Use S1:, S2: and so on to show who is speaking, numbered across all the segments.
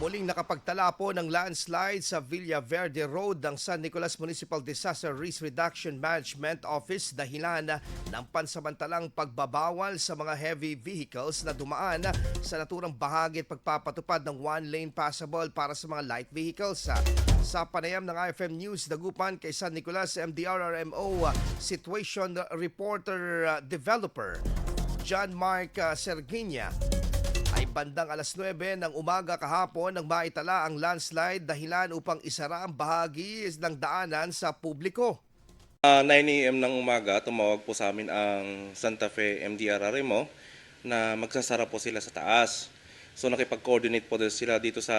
S1: Muling nakapagtala po ng landslide sa Villa Verde Road ng San Nicolas Municipal Disaster Risk Reduction Management Office dahilan ng pansamantalang pagbabawal sa mga heavy vehicles na dumaan sa naturang bahagi at pagpapatupad ng one-lane passable para sa mga light vehicles. Sa panayam ng IFM News, dagupan kay San Nicolas MDRRMO Situation Reporter uh, Developer John Mark uh, Serginia ay bandang alas 9 ng umaga kahapon nang maitala ang landslide dahilan upang isara ang bahagi ng daanan sa publiko.
S2: Ah, 9 a.m. ng umaga, tumawag po sa amin ang Santa Fe MDRRMO na magsasara po sila sa taas. So nakipag-coordinate po sila dito sa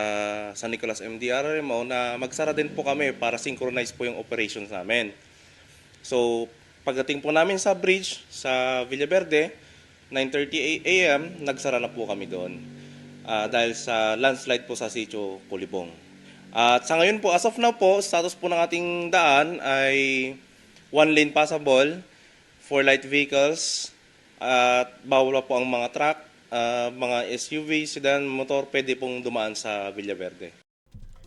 S2: San Nicolas MDRRMO na magsara din po kami para synchronize po yung operations namin. So pagdating po namin sa bridge sa Villaverde, 9.30 a.m., nagsara na po kami doon Ah, dahil sa landslide po sa Sitio Kulibong. At sa ngayon po, as of now po, status po ng ating daan ay one lane passable for light vehicles at bawal po ang mga truck, ah, mga SUV, sedan, motor, pwede pong dumaan sa Villaverde.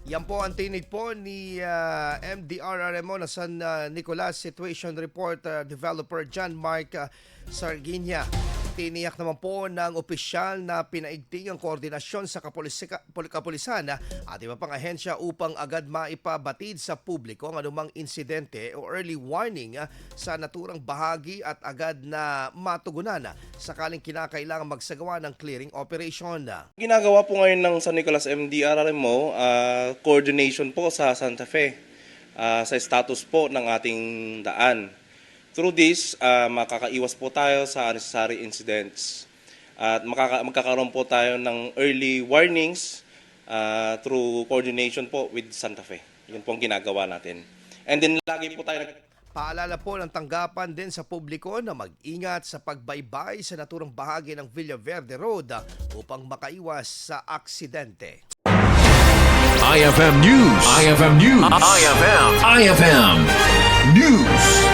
S1: Yan po ang tinig po ni uh, MDRRMO na San uh, Nicolas Situation Report uh, Developer John Mark uh, Sarginia. Tiniyak naman po ng opisyal na pinaigting ang koordinasyon sa kapulisan uh, at iba pang ahensya upang agad maipabatid sa publiko ang anumang insidente o early warning uh, sa naturang bahagi at agad na matugunan uh, sakaling kinakailangan magsagawa ng clearing operation. uh.
S2: Ginagawa po ngayon ng San Nicolas MDRRMO, ah, coordination po sa Santa Fe ah, sa status po ng ating daan. Through this, ah, makakaiwas po tayo sa unnecessary incidents at makaka- magkakaroon po tayo ng early warnings ah, through coordination po with Santa Fe. Yun po ang ginagawa natin. And then lagi po tayo nag-
S1: Paalala po ng tanggapan din sa publiko na mag-ingat sa pagbaybay sa naturang bahagi ng Villaverde Road uh, upang makaiwas sa aksidente.
S3: IFM News. IFM News. IFM. IFM News.